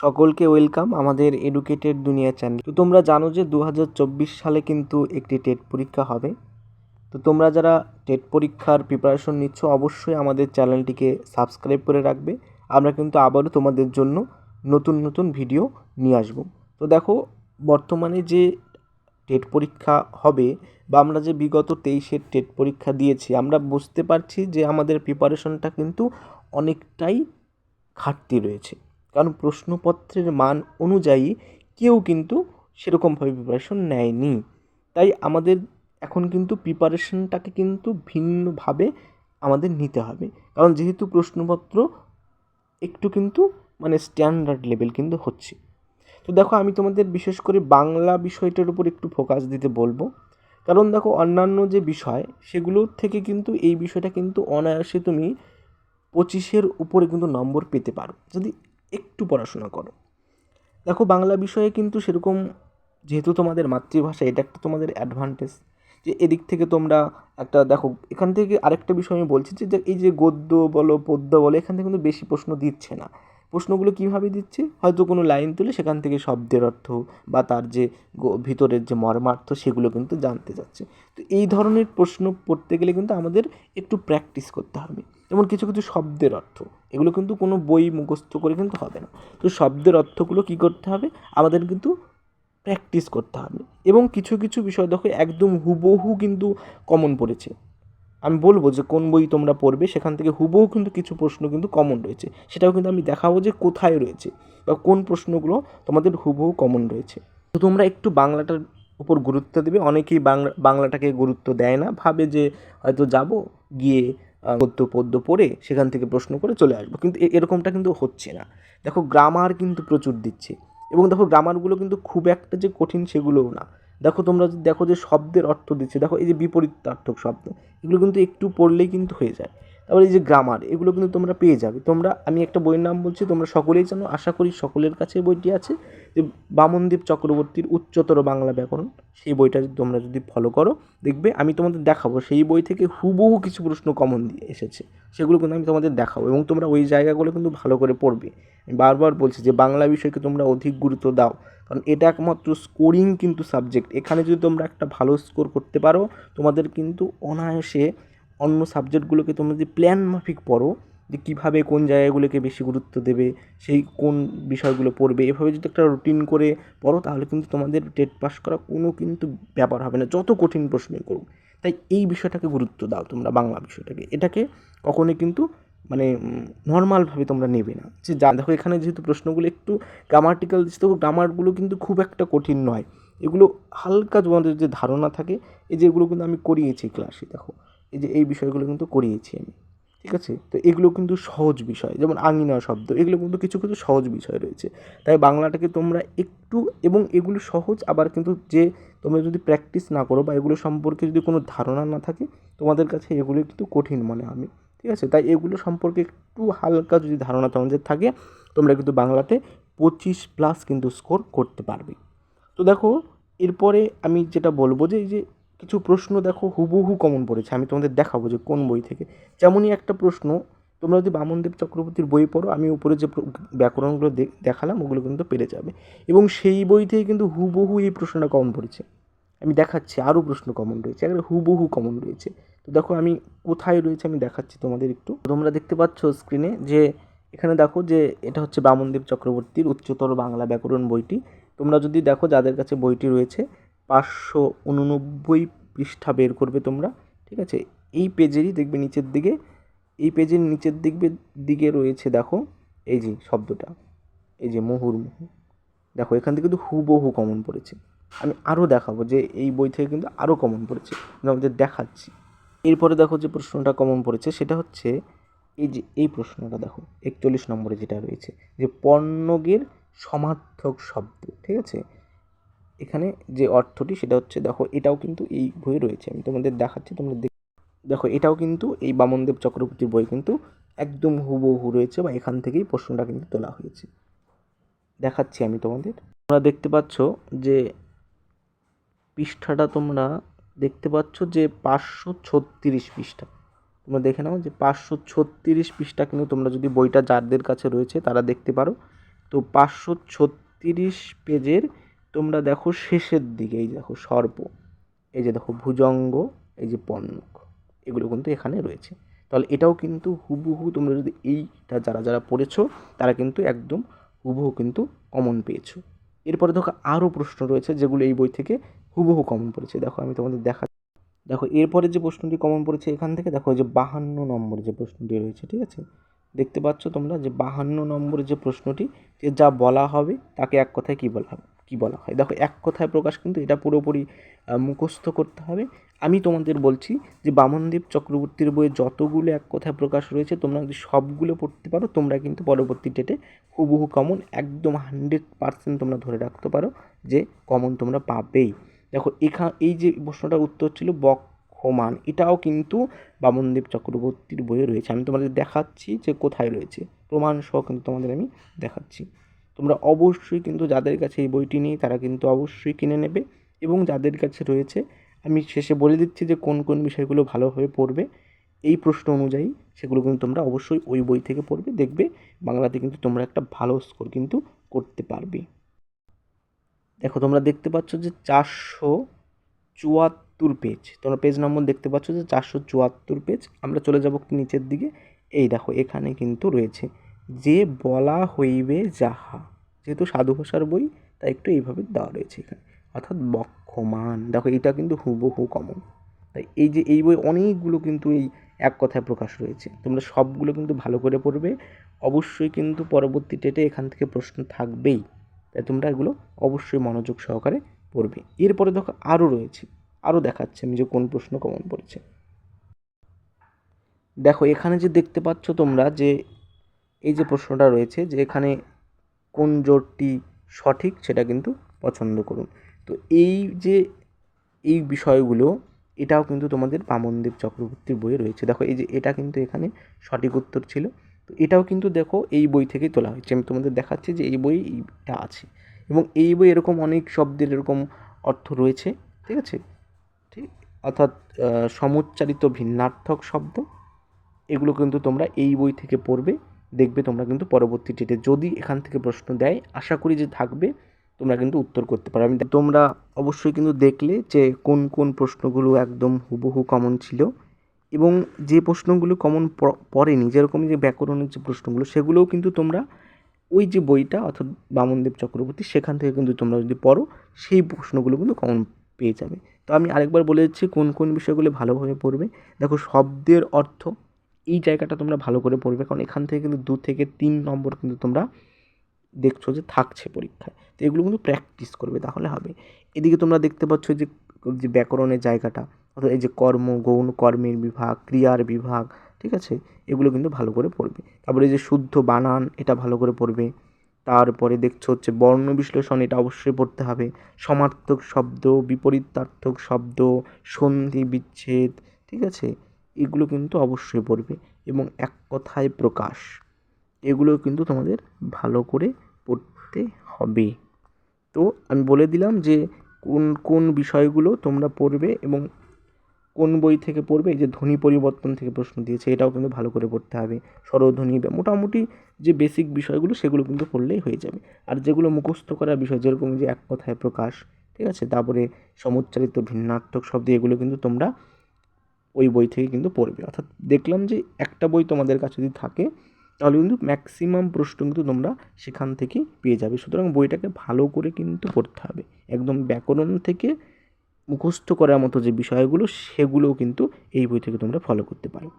সকলকে ওয়েলকাম আমাদের এডুকেটেড দুনিয়া চ্যানেল। তো তোমরা জানো যে দু হাজার চব্বিশ সালে কিন্তু একটি টেট পরীক্ষা হবে। তো তোমরা যারা টেট পরীক্ষার প্রিপারেশন নিচ্ছ, অবশ্যই আমাদের চ্যানেলটিকে সাবস্ক্রাইব করে রাখবে। আমরা কিন্তু আবারও তোমাদের জন্য নতুন নতুন ভিডিও নিয়ে আসব। তো দেখো, বর্তমানে যে টেট পরীক্ষা হবে বা আমরা যে বিগত তেইশের টেট পরীক্ষা দিয়েছি, আমরা বুঝতে পারছি যে আমাদের প্রিপারেশনটা কিন্তু অনেকটাই ঘাটতি রয়েছে। কারণ প্রশ্নপত্রের মান অনুযায়ী কেউ কিন্তু সেরকমভাবে প্রিপারেশন নেয়নি। তাই আমাদের এখন কিন্তু প্রিপারেশনটাকে কিন্তু ভিন্নভাবে আমাদের নিতে হবে। কারণ যেহেতু প্রশ্নপত্র একটু কিন্তু মানে স্ট্যান্ডার্ড লেভেল কিন্তু হচ্ছে। তো দেখো, আমি তোমাদের বিশেষ করে বাংলা বিষয়টার উপর একটু ফোকাস দিতে বলব। কারণ দেখো, অন্যান্য যে বিষয়, সেগুলোর থেকে কিন্তু এই বিষয়টা কিন্তু অনায়াসে তুমি পঁচিশের উপরে কিন্তু নম্বর পেতে পারো। যদি একটু পড়াশোনা করো। দেখো, বাংলা বিষয়ে কিন্তু সেরকম যেহেতু তোমাদের মাতৃভাষা, এটা একটা তোমাদের অ্যাডভান্টেজ যে এদিক থেকে তোমরা একটা, দেখো, এখান থেকে আরেকটা বিষয় আমি বলছি যে এই যে গদ্য বলো, পদ্য বলো, এখান থেকে কিন্তু বেশি প্রশ্ন দিচ্ছে না। প্রশ্নগুলো কীভাবে দিচ্ছে? হয়তো কোনো লাইন তুলে সেখান থেকে শব্দের অর্থ বা তার যে ভিতরের যে মর্মার্থ, সেগুলো কিন্তু জানতে যাচ্ছে তো এই ধরনের প্রশ্ন পড়তে গেলে কিন্তু আমাদের একটু প্র্যাকটিস করতে হবে। যেমন কিছু কিছু শব্দের অর্থ। এগুলো কিন্তু কোনো বই মুখস্থ করে কিন্তু হবে না। তো শব্দের অর্থগুলো কী করতে হবে? আমাদের কিন্তু প্র্যাকটিস করতে হবে। এবং কিছু কিছু বিষয় দেখো, একদম হুবহু কিন্তু কমন পড়েছে। আমি বলব যে কোন বই তোমরা পড়বে, সেখান থেকে হুবহু কিন্তু কিছু প্রশ্ন কিন্তু কমন রয়েছে। সেটাও কিন্তু আমি দেখাবো যে কোথায় রয়েছে বা কোন প্রশ্নগুলো তোমাদের হুবহু কমন রয়েছে। তো তোমরা একটু বাংলাটার উপর গুরুত্ব দেবে। অনেকেই বাংলা, বাংলাটাকে গুরুত্ব দেয় না। ভাবে যে হয়তো যাব, গিয়ে গদ্য পদ্য পড়ে সেখান থেকে প্রশ্ন করে চলে আসব। কিন্তু এরকমটা কিন্তু হচ্ছে না। দেখো গ্রামার কিন্তু প্রচুর দিচ্ছে। এবং দেখো গ্রামারগুলো কিন্তু খুব একটা যে কঠিন সেগুলোও না। দেখো, তোমরা দেখো যে শব্দের অর্থ দিচ্ছে, দেখো, এই যে বিপরীতার্থক শব্দ, এগুলো কিন্তু একটু পড়লেই কিন্তু হয়ে যায়। তারপরে এই যে গ্রামার এগুলো কিন্তু তোমরা পেয়ে যাবে। তোমরা, আমি একটা বইয়ের নাম বলছি, তোমরা সকলেই জানো, আশা করি সকলের কাছে বইটি আছে। যে বামনদীপ চক্রবর্তীর উচ্চতর বাংলা ব্যাকরণ, সেই বইটা তোমরা যদি ফলো করো, দেখবে আমি তোমাদের দেখাবো। সেই বই থেকে হুবহু কিছু প্রশ্ন কমন দিয়ে এসেছে। সেগুলো কিন্তু আমি তোমাদের দেখাবো এবং তোমরা ওই জায়গাগুলো কিন্তু ভালো করে পড়বে। আমি বারবার বলছি যে বাংলা বিষয়কে তোমরা অধিক গুরুত্ব দাও, কারণ এটা একমাত্র স্কোরিং কিন্তু সাবজেক্ট এখানে যদি তোমরা একটা ভালো স্কোর করতে পারো, তোমাদের কিন্তু অনায়াসে অন্য সাবজেক্টগুলোকে তোমরা যদি প্ল্যান মাফিক পড়ো, যে কীভাবে কোন জায়গাগুলোকে বেশি গুরুত্ব দেবে, সেই কোন বিষয়গুলো পড়বে, এভাবে যদি একটা রুটিন করে পড়ো, তাহলে কিন্তু তোমাদের টেট পাস করা কোনো কিন্তু ব্যাপার হবে না, যত কঠিন প্রশ্নই করুক। তাই এই বিষয়টাকে গুরুত্ব দাও তোমরা বাংলা বিষয়টাকে। এটাকে কখনোই কিন্তু মানে নর্মালভাবে তোমরা নেবে না। যে যা, দেখো এখানে যেহেতু প্রশ্নগুলো একটু গ্রামাটিক্যাল তো গ্রামারগুলো কিন্তু খুব একটা কঠিন নয়। এগুলো হালকা তোমাদের যে ধারণা থাকে, এই যে এগুলো কিন্তু আমি করিয়েছি ক্লাসে দেখো। এই যে এই বিষয়গুলো কিন্তু করিয়েছি আমি, ঠিক আছে? তো এগুলো কিন্তু সহজ বিষয়, যেমন আঙিনা শব্দ, এগুলো কিন্তু কিছু কিছু সহজ বিষয় রয়েছে। তাই বাংলাটাকে তোমরা একটু এবং এগুলো সহজ আবার কিন্তু যে তোমরা যদি প্র্যাকটিস না করো বা এগুলো সম্পর্কে যদি কোনো ধারণা না থাকে, তোমাদের কাছে এগুলো কিন্তু কঠিন মনে হবে ঠিক আছে? তাই এগুলো সম্পর্কে একটু হালকা যদি ধারণা তোমাদের থাকে, তোমরা কিন্তু বাংলাতে পঁচিশ প্লাস কিন্তু স্কোর করতে পারবে। তো দেখো, এরপরে আমি যেটা বলব যে এই যে কিছু প্রশ্ন দেখো হুবহু কমন পড়েছে, আমি তোমাদের দেখাবো যে কোন বই থেকে। যেমনই একটা প্রশ্ন, তোমরা যদি বামনদেব চক্রবর্তীর বই পড়ো, আমি উপরে যে ব্যাকরণগুলো দেখালাম, ওগুলো কিন্তু পেরে যাবে। এবং সেই বই থেকে কিন্তু হুবহু এই প্রশ্নটা কমন পড়েছে। আমি দেখাচ্ছি, আরও প্রশ্ন কমন রয়েছে, একেবারে হুবহু কমন রয়েছে। তো দেখো আমি কোথায় রয়েছে, আমি দেখাচ্ছি তোমাদের একটু। তোমরা দেখতে পাচ্ছ স্ক্রিনে যে, এখানে দেখো যে, এটা হচ্ছে বামনদেব চক্রবর্তীর উচ্চতর বাংলা ব্যাকরণ বইটি। তোমরা যদি দেখো, যাদের কাছে বইটি রয়েছে পাঁচশো উননব্বই পৃষ্ঠা বের করবে তোমরা, ঠিক আছে? এই পেজেরই দেখবে নিচের দিকে, এই পেজের নিচের দিকে দিকে রয়েছে দেখো, এই যে শব্দটা, এই যে মুহুর্মুহু। দেখো, এখান থেকে কিন্তু হুবহু কমন পড়েছে। আমি আরও দেখাবো যে এই বই থেকে কিন্তু আরও কমন পড়েছে আমি আমাদের দেখাচ্ছি। এরপরে দেখো যে প্রশ্নটা কমন পড়েছে, সেটা হচ্ছে, এই যে এই প্রশ্নটা দেখো, একচল্লিশ নম্বরে যেটা রয়েছে, যে পণ্যগের সমার্থক শব্দ, ঠিক আছে? এখানে যে অর্থটি সেটা হচ্ছে, দেখো, এটাও কিন্তু এই বইয়ে রয়েছে। আমি তোমাদের দেখাচ্ছি, তোমরা দেখ এটাও কিন্তু এই বামনদেব চক্রবর্তীর বই কিন্তু একদম হুবহু রয়েছে বা এখান থেকেই প্রশ্নটা কিন্তু তোলা হয়েছে। দেখাচ্ছি আমি তোমাদের। তোমরা দেখতে পাচ্ছ যে পৃষ্ঠাটা তোমরা দেখতে পাচ্ছ যে পাঁচশো ছত্রিশ পৃষ্ঠা। তোমরা দেখে নাও যে পাঁচশো ছত্রিশ পৃষ্ঠা কিন্তু তোমরা যদি বইটা যাদের কাছে রয়েছে তারা দেখতে পারো। তো পাঁচশো ছত্রিশ পেজের তোমরা দেখো শেষের দিকে, এই দেখো সর্প, এই যে দেখো ভুজঙ্গ, এই যে পণ্যক এগুলো কিন্তু এখানে রয়েছে। তাহলে এটাও কিন্তু হুবহু তোমরা যদি এইটা যারা যারা পড়েছো, তারা কিন্তু একদম হুবহু কিন্তু কমন পেয়েছ। এরপরে দেখো আরও প্রশ্ন রয়েছে, যেগুলো এই বই থেকে হুবহু কমন পড়েছে। দেখো, আমি তোমাদের দেখা দেখো, এরপরে যে প্রশ্নটি কমন পড়েছে এখান থেকে, দেখো যে বাহান্ন নম্বর যে প্রশ্নটি রয়েছে, ঠিক আছে? দেখতে পাচ্ছ তোমরা যে বাহান্ন নম্বর যে প্রশ্নটি, যে যা বলা হবে, তাকে এক কথায় কী বলা হবে? কী বলা হয়? দেখো, এক কথায় প্রকাশ কিন্তু এটা পুরোপুরি মুখস্থ করতে হবে। আমি তোমাদের বলছি যে বামনদেব চক্রবর্তীর বইয়ে যতগুলো এক কথায় প্রকাশ রয়েছে, তোমরা যদি সবগুলো পড়তে পারো, তোমরা কিন্তু পরবর্তী ডেটে হুবহু কমন একদম হান্ড্রেড পার্সেন্ট তোমরা ধরে রাখতে পারো যে কমন তোমরা পাবেই। দেখো, এখা, এই যে প্রশ্নটার উত্তর ছিল বক্ষমান, এটাও কিন্তু বামনদেব চক্রবর্তীর বইয়ে রয়েছে। আমি তোমাদের দেখাচ্ছি যে কোথায় রয়েছে। প্রমাণ সহ কিন্তু তোমাদের আমি দেখাচ্ছি। তোমরা অবশ্যই কিন্তু যাদের কাছে এই বইটি নেই, তারা কিন্তু অবশ্যই কিনে নেবে এবং যাদের কাছে রয়েছে, আমি শেষে বলে দিচ্ছি যে কোন কোন বিষয়গুলো ভালোভাবে পড়বে, এই প্রশ্ন অনুযায়ী সেগুলো কিন্তু তোমরা অবশ্যই ওই বই থেকে পড়বে, দেখবে বাংলাতে কিন্তু তোমরা একটা ভালো স্কোর কিন্তু করতে পারবে। দেখো, তোমরা দেখতে পাচ্ছ যে চারশো চুয়াত্তর পেজ তোমরা পেজ নম্বর দেখতে পাচ্ছ যে চারশো চুয়াত্তর পেজ আমরা চলে যাব নিচের দিকে, এই দেখো এখানে কিন্তু রয়েছে। যে বলা হইবে যাহা। যেহেতু সাধু ভাষার বই, তাই একটু এইভাবে দেওয়া রয়েছে এখানে। অর্থাৎ বক্ষমান। দেখো এটা কিন্তু হুবহু কমন তাই এই যে, এই বই অনেকগুলো কিন্তু এই এক কথায় প্রকাশ রয়েছে। তোমরা সবগুলো কিন্তু ভালো করে পড়বে। অবশ্যই কিন্তু পরবর্তী ডেটে এখান থেকে প্রশ্ন থাকবেই। তাই তোমরা এগুলো অবশ্যই মনোযোগ সহকারে পড়বে। এরপরে দেখো আরও রয়েছে। আরও দেখাচ্ছে আমি যে কোন প্রশ্ন কমন পড়েছে। দেখো, এখানে যে দেখতে পাচ্ছ তোমরা যে এই যে প্রশ্নটা রয়েছে যে এখানে কোন জোটটি সঠিক সেটা কিন্তু পছন্দ করুন। তো এই যে এই বিষয়গুলো, এটাও কিন্তু তোমাদের বামনদেব চক্রবর্তীর বইয়ে রয়েছে। দেখো এই যে এটা কিন্তু এখানে সঠিক উত্তর ছিল। তো এটাও কিন্তু দেখো এই বই থেকেই তোলা হয়েছে। আমি তোমাদের দেখাচ্ছি যে এই বই এটা আছে এবং এই বই এরকম অনেক শব্দের এরকম অর্থ রয়েছে, ঠিক আছে? ঠিক? অর্থাৎ সমুচ্চারিত ভিন্নার্থক শব্দ, এগুলো কিন্তু তোমরা এই বই থেকে পড়বে। দেখবে তোমরা কিন্তু পরবর্তী ডেটে যদি এখান থেকে প্রশ্ন দেয়, আশা করি যে থাকবে, তোমরা কিন্তু উত্তর করতে পারো। আমি তোমরা অবশ্যই কিন্তু দেখলে যে কোন কোন প্রশ্নগুলো একদম হুবহু কমন ছিল এবং যে প্রশ্নগুলো কমন পড়েনি, যেরকম যে ব্যাকরণের যে প্রশ্নগুলো, সেগুলোও কিন্তু তোমরা ওই যে বইটা অর্থাৎ বামনদেব চক্রবর্তী, সেখান থেকে কিন্তু তোমরা যদি পড়ো, সেই প্রশ্নগুলো কিন্তু কমন পেয়ে যাবে। তো আমি আরেকবার বলে দিচ্ছি, কোন কোন বিষয়গুলো ভালোভাবে পড়বে। দেখো, শব্দের অর্থ এই জায়গাটা তোমরা ভালো করে পড়বে। কারণ এখান থেকে কিন্তু দু থেকে তিন নম্বর কিন্তু তোমরা দেখছ যে থাকছে পরীক্ষায়। তো এগুলো কিন্তু প্র্যাকটিস করবে, তাহলে হবে। এদিকে তোমরা দেখতে পাচ্ছ যে যে ব্যাকরণের জায়গাটা, অর্থাৎ এই যে কর্ম, গৌণ, কর্মের বিভাগ, ক্রিয়ার বিভাগ, ঠিক আছে? এগুলো কিন্তু ভালো করে পড়বে। তারপরে এই যে শুদ্ধ বানান, এটা ভালো করে পড়বে। তারপরে দেখছ হচ্ছে বর্ণ বিশ্লেষণ, এটা অবশ্যই পড়তে হবে। সমার্থক শব্দ, বিপরীতার্থক শব্দ, সন্ধি, বিচ্ছেদ, ঠিক আছে? এগুলো কিন্তু অবশ্যই পড়বে এবং এক কথায় প্রকাশ। এগুলো কিন্তু তোমাদের ভালো করে পড়তে হবে। তো আমি বলে দিলাম যে কোন কোন বিষয়গুলো তোমরা পড়বে এবং কোন বই থেকে পড়বে যে ধ্বনি পরিবর্তন থেকে প্রশ্ন দিয়েছে, এটাও কিন্তু ভালো করে পড়তে হবে। স্বরধ্বনি মোটামুটি যে বেসিক বিষয়গুলো সেগুলো কিন্তু পড়লেই হয়ে যাবে। আর যেগুলো মুখস্থ করার বিষয়, যেরকম যে এক কথায় প্রকাশ, ঠিক আছে? তারপরে সমুচ্চারিত ভিন্নার্থক শব্দ, এগুলো কিন্তু তোমরা ওই বই থেকে কিন্তু পড়বে। অর্থাৎ দেখলাম যে একটা বই তোমাদের কাছে যদি থাকে, তাহলে কিন্তু ম্যাক্সিমাম প্রশ্ন কিন্তু তোমরা সেখান থেকেই পেয়ে যাবে। সুতরাং বইটাকে ভালো করে কিন্তু পড়তে হবে। একদম ব্যাকরণ থেকে মুখস্থ করার মতো যে বিষয়গুলো, সেগুলোও কিন্তু এই বই থেকে তোমরা ফলো করতে পারো।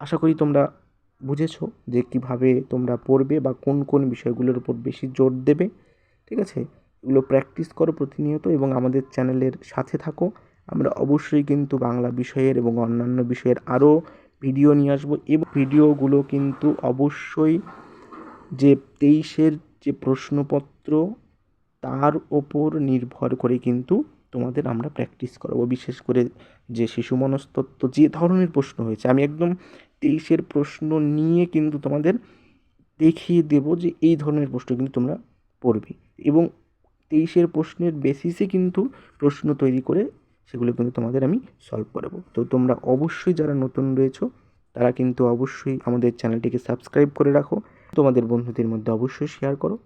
আশা করি তোমরা বুঝেছ যে কীভাবে তোমরা পড়বে বা কোন কোন বিষয়গুলোর উপর বেশি জোর দেবে। ঠিক আছে? এগুলো প্র্যাকটিস করো প্রতিনিয়ত এবং আমাদের চ্যানেলের সাথে থাকো। আমরা অবশ্যই কিন্তু বাংলা বিষয়ের এবং অন্যান্য বিষয়ের আরও ভিডিও নিয়ে আসব এবং ভিডিওগুলো কিন্তু অবশ্যই যে তেইশের যে প্রশ্নপত্র, তার ওপর নির্ভর করে কিন্তু তোমাদের আমরা প্র্যাকটিস করাবো। বিশেষ করে যে শিশু মনস্তত্ত্ব যে ধরনের প্রশ্ন হয়েছে, আমি একদম তেইশের প্রশ্ন নিয়ে কিন্তু তোমাদের দেখিয়ে দেবো যে এই ধরনের প্রশ্ন কিন্তু তোমরা পড়বে। এবং তেইশের প্রশ্নের বেসিসে কিন্তু প্রশ্ন তৈরি করে সেগুলো কিন্তু তোমাদের আমি সলভ করাবো তো তোমরা অবশ্যই যারা নতুন রয়েছো, তারা কিন্তু অবশ্যই আমাদের চ্যানেলটিকে সাবস্ক্রাইব করে রাখো। তোমাদের বন্ধুদের মধ্যে অবশ্যই শেয়ার করো।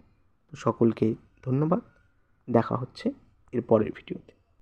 তো সকলকে ধন্যবাদ। দেখা হচ্ছে এর পরের ভিডিওতে